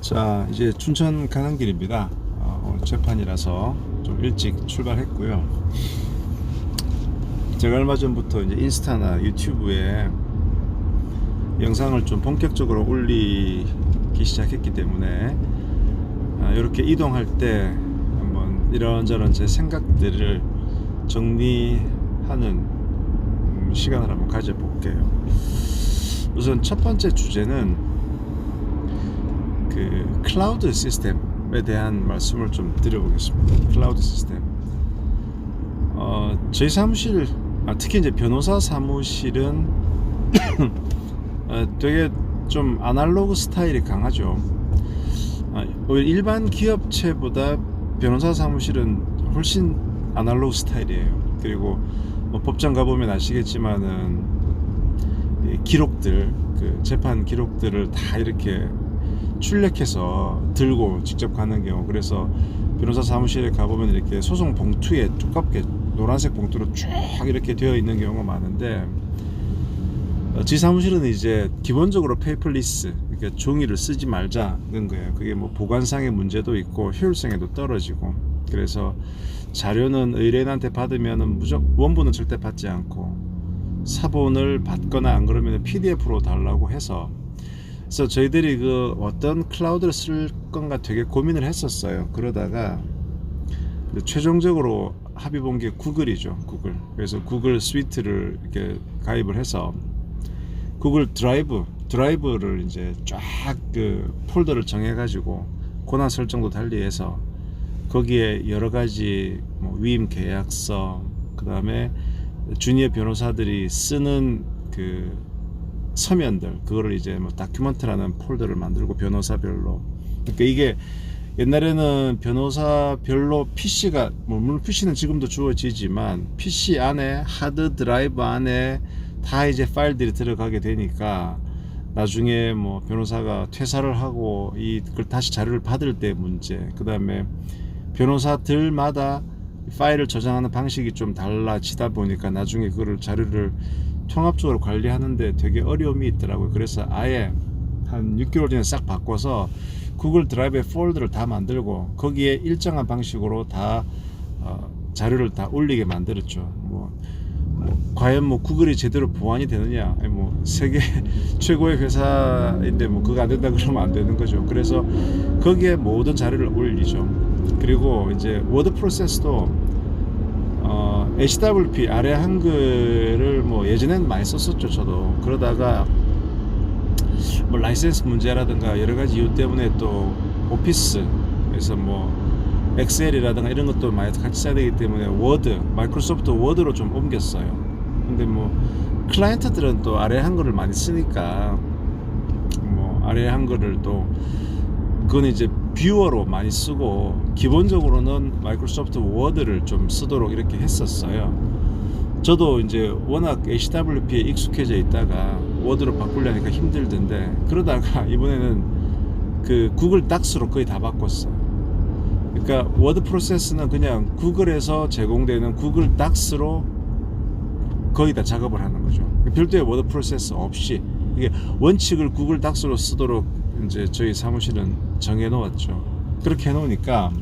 자 이제 춘천 가는 길입니다. 어, 오늘 재판이라서 좀 일찍 출발했고요. 제가 얼마 전부터 이제 인스타나 유튜브에 영상을 좀 본격적으로 올리기 시작했기 때문에 아, 이렇게 이동할 때 한번 이런저런 제 생각들을 정리하는 음, 시간을 한번 가져볼게요. 우선 첫 번째 주제는 그 클라우드 시스템에 대한 말씀을 좀 드려보겠습니다. 클라우드 시스템. 어, 저희 사무실, 아, 특히 이제 변호사 사무실은 어, 되게 좀 아날로그 스타일이 강하죠. 아, 오히려 일반 기업체보다 변호사 사무실은 훨씬 아날로그 스타일이에요. 그리고 뭐 법정 가보면 아시겠지만은 이 기록들, 그 재판 기록들을 다 이렇게 출력해서 들고 직접 가는 경우 그래서 변호사 사무실에 가보면 이렇게 소송 봉투에 두껍게 노란색 봉투로 쭉 이렇게 되어 있는 경우가 많은데 어, 지 사무실은 이제 기본적으로 페이퍼리스 그러니까 종이를 쓰지 말자는 거예요. 그게 뭐 보관상의 문제도 있고 효율성에도 떨어지고. 그래서 자료는 의뢰인한테 받으면 무조건 원본은 절대 받지 않고 사본을 받거나 안 그러면 PDF로 달라고 해서 그래서 저희들이 그 어떤 클라우드를 쓸 건가 되게 고민을 했었어요. 그러다가 최종적으로 합의 본 게 구글이죠. 구글. 그래서 구글 스위트를 이렇게 가입을 해서 구글 드라이브 드라이브를 이제 쫙 그 폴더를 정해 가지고 권한 설정도 달리해서 거기에 여러 가지 뭐 위임 계약서 그 다음에 주니어 변호사들이 쓰는 그 서면들 그거를 이제 뭐 다큐멘트라는 폴더를 만들고 변호사별로. 그러니까 이게 옛날에는 변호사별로 PC가 뭐 물론 PC는 지금도 주어지지만 PC 안에 하드 드라이브 안에 다 이제 파일들이 들어가게 되니까 나중에 뭐 변호사가 퇴사를 하고 이걸 다시 자료를 받을 때 문제 그 다음에 변호사들마다 파일을 저장하는 방식이 좀 달라지다 보니까 나중에 그거를 자료를 통합적으로 관리하는데 되게 어려움이 있더라고요. 그래서 아예 한 6개월 전에 싹 바꿔서 구글 드라이브에 폴더를 다 만들고 거기에 일정한 방식으로 다 어, 자료를 다 올리게 만들었죠. 뭐, 뭐 과연 뭐 구글이 제대로 보완이 되느냐? 뭐 세계 최고의 회사인데 뭐 그거 안 된다 그러면 안 되는 거죠. 그래서 거기에 모든 자료를 올리죠. 그리고 이제 워드 프로세스도 어, HWP 아래 한글을 뭐 예전엔 많이 썼었죠 저도. 그러다가 뭐 라이센스 문제라든가 여러 가지 이유 때문에 또 오피스 그래서 뭐 엑셀이라든가 이런 것도 많이 같이 써야 되기 때문에 워드 마이크로소프트 워드로 좀 옮겼어요. 근데 뭐 클라이언트들은 또 아래 한글을 많이 쓰니까 뭐 아래 한글을 또 그건 이제 뷰어로 많이 쓰고 기본적으로는 마이크로소프트 워드를 좀 쓰도록 이렇게 했었어요. 저도 이제 워낙 HWP에 익숙해져 있다가 워드로 바꾸려니까 힘들던데 그러다가 이번에는 그 구글 닥스로 거의 다 바꿨어요. 그러니까 워드 프로세스는 그냥 구글에서 제공되는 구글 닥스로 거의 다 작업을 하는 거죠. 별도의 워드 프로세스 없이 이게 원칙을 구글 닥스로 쓰도록 이제 저희 사무실은 정해 놓았죠. 그렇게 해 놓으니까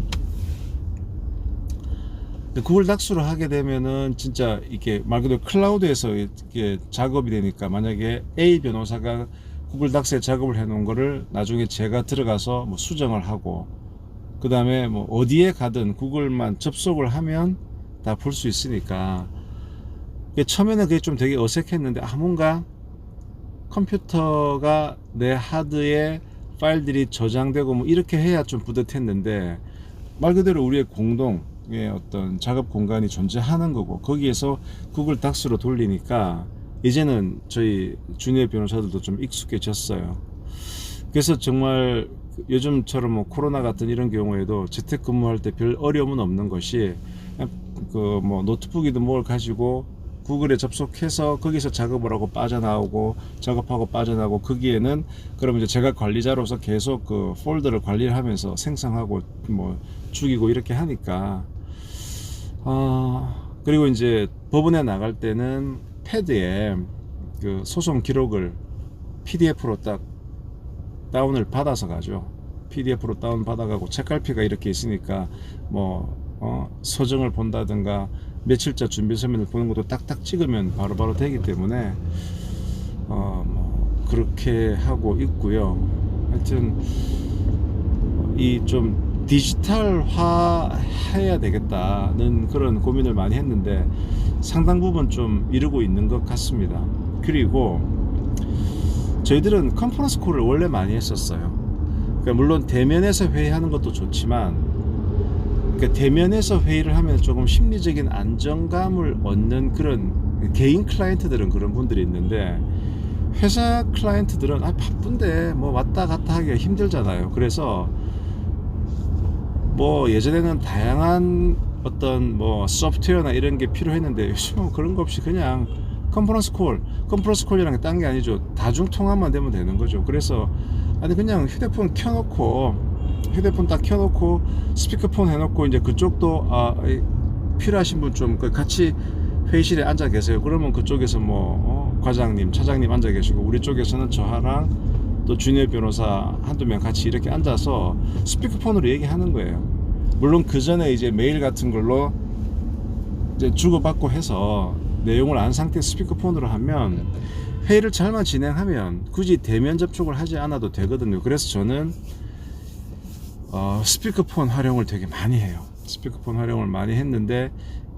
구글 닥스로 하게 되면은 진짜 이게 말 그대로 클라우드에서 이게 작업이 되니까 만약에 A 변호사가 구글 닥스에 작업을 해 놓은 거를 나중에 제가 들어가서 뭐 수정을 하고 그 다음에 뭐 어디에 가든 구글만 접속을 하면 다 볼 수 있으니까 처음에는 그게 좀 되게 어색했는데 아 뭔가 컴퓨터가 내 하드에 파일들이 저장되고 뭐 이렇게 해야 좀 뿌듯했는데 말 그대로 우리의 공동 의 어떤 작업 공간이 존재하는 거고 거기에서 구글 닥스로 돌리니까 이제는 저희 주니어 변호사들도 좀 익숙해졌어요. 그래서 정말 요즘처럼 뭐 코로나 같은 이런 경우에도 재택 근무할 때 별 어려움은 없는 것이 그 뭐 노트북이든 뭘 가지고 구글에 접속해서 거기서 작업을 하고 빠져나오고 작업하고 빠져나오고 거기에는 그러면 이제 제가 관리자로서 계속 그 폴더를 관리를 하면서 생성하고 뭐 죽이고 이렇게 하니까 어 그리고 이제 법원에 나갈 때는 패드에 그 소송 기록을 PDF로 딱 다운을 받아서 가죠. PDF로 다운 받아가고 책갈피가 이렇게 있으니까 뭐 어, 서정을 본다든가 며칠자 준비 서면을 보는 것도 딱딱 찍으면 바로 바로 되기 때문에 어, 뭐 그렇게 하고 있고요. 하여튼 이 좀 디지털화 해야 되겠다는 그런 고민을 많이 했는데 상당 부분 좀 이루고 있는 것 같습니다. 그리고 저희들은 컨퍼런스 콜을 원래 많이 했었어요. 그러니까 물론 대면에서 회의하는 것도 좋지만 그러니까 대면에서 회의를 하면 조금 심리적인 안정감을 얻는 그런 개인 클라이언트들은 그런 분들이 있는데 회사 클라이언트들은 아 바쁜데 뭐 왔다 갔다 하기가 힘들잖아요. 그래서 뭐 예전에는 다양한 어떤 뭐 소프트웨어나 이런 게 필요했는데 요즘은 그런 거 없이 그냥 컨퍼런스 콜, 컨퍼런스 콜이라는 게 딴 게 아니죠. 다중 통화만 되면 되는 거죠. 그래서 아니 그냥 휴대폰 켜놓고 휴대폰 딱 켜놓고 스피커폰 해놓고 이제 그쪽도 아 이, 필요하신 분 좀 같이 회의실에 앉아 계세요. 그러면 그쪽에서 뭐 어, 과장님, 차장님 앉아 계시고 우리 쪽에서는 저하랑 또 주니어 변호사 한두 명 같이 이렇게 앉아서 스피커폰으로 얘기하는 거예요. 물론 그 전에 이제 메일 같은 걸로 이제 주고받고 해서 내용을 안 상태 스피커폰으로 하면 회의를 잘만 진행하면 굳이 대면 접촉을 하지 않아도 되거든요. 그래서 저는 어, 스피커폰 활용을 되게 많이 해요. 스피커폰 활용을 많이 했는데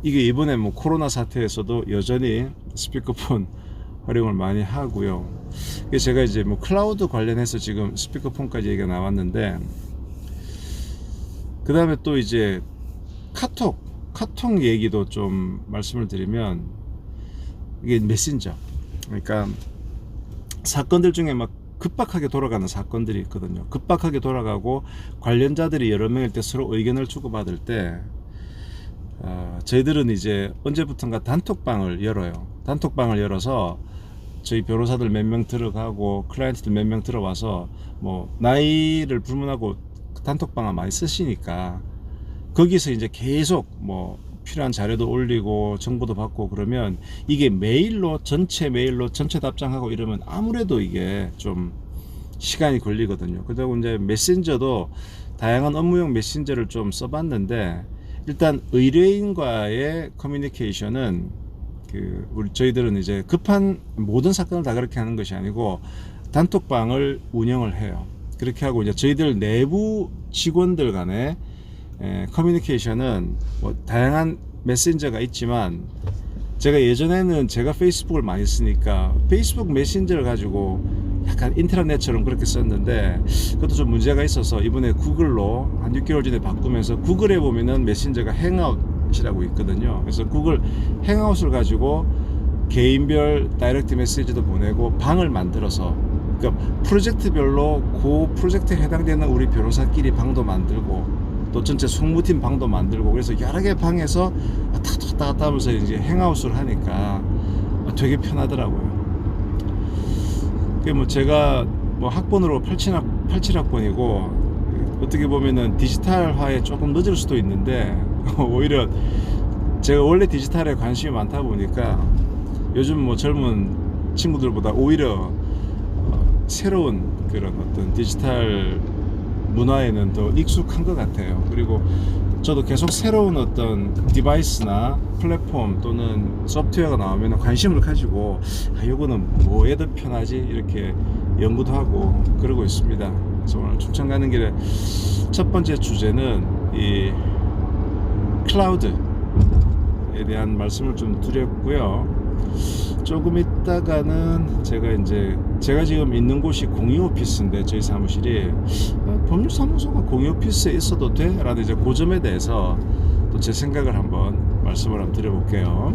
이게 이번에 뭐 코로나 사태에서도 여전히 스피커폰 활용을 많이 하고요. 제가 이제 뭐 클라우드 관련해서 지금 스피커폰까지 얘기가 나왔는데 그 다음에 또 이제 카톡, 카톡 얘기도 좀 말씀을 드리면 이게 메신저. 그러니까 사건들 중에 막 급박하게 돌아가는 사건들이 있거든요. 급박하게 돌아가고 관련자들이 여러 명일 때 서로 의견을 주고받을 때 어, 저희들은 이제 언제부턴가 단톡방을 열어요. 단톡방을 열어서 저희 변호사들 몇 명 들어가고 클라이언트들 몇 명 들어와서 뭐 나이를 불문하고 단톡방을 많이 쓰시니까 거기서 이제 계속 뭐 필요한 자료도 올리고 정보도 받고 그러면 이게 메일로 전체 메일로 전체 답장하고 이러면 아무래도 이게 좀 시간이 걸리거든요. 그리고 이제 메신저도 다양한 업무용 메신저를 좀 써봤는데 일단 의뢰인과의 커뮤니케이션은 그 우리 저희들은 이제 급한 모든 사건을 다 그렇게 하는 것이 아니고 단톡방을 운영을 해요. 그렇게 하고 이제 저희들 내부 직원들 간의 에, 커뮤니케이션은 뭐 다양한 메신저가 있지만 제가 예전에는 제가 페이스북을 많이 쓰니까 페이스북 메신저를 가지고 약간 인트라넷처럼 그렇게 썼는데 그것도 좀 문제가 있어서 이번에 구글로 한 6개월 전에 바꾸면서 구글에 보면은 메신저가 행아웃이라고 있거든요. 그래서 구글 행아웃을 가지고 개인별 다이렉트 메시지도 보내고 방을 만들어서 그러니까 프로젝트별로 그 프로젝트에 해당되는 우리 변호사끼리 방도 만들고 또 전체 송무팀 방도 만들고 그래서 여러 개 방에서 왔다 갔다 갔다 하면서 이제 행아웃을 하니까 되게 편하더라고요. 그게 뭐 제가 뭐 학번으로 87학, 87학번이고 어떻게 보면은 디지털화에 조금 늦을 수도 있는데 오히려 제가 원래 디지털에 관심이 많다 보니까 요즘 뭐 젊은 친구들보다 오히려 어, 새로운 그런 어떤 디지털 문화에는 더 익숙한 것 같아요. 그리고 저도 계속 새로운 어떤 디바이스나 플랫폼 또는 소프트웨어가 나오면 관심을 가지고 아 이거는 뭐에 더 편하지 이렇게 연구도 하고 그러고 있습니다. 그래서 오늘 춘천 가는 길에 첫 번째 주제는 이 클라우드에 대한 말씀을 좀 드렸고요. 조금 있다가는 제가 이제 제가 지금 있는 곳이 공유 오피스인데 저희 사무실이 어, 법률 사무소가 공유 오피스에 있어도 돼? 라는 이제 그 점에 대해서 또 제 생각을 한번 말씀을 한번 드려볼게요.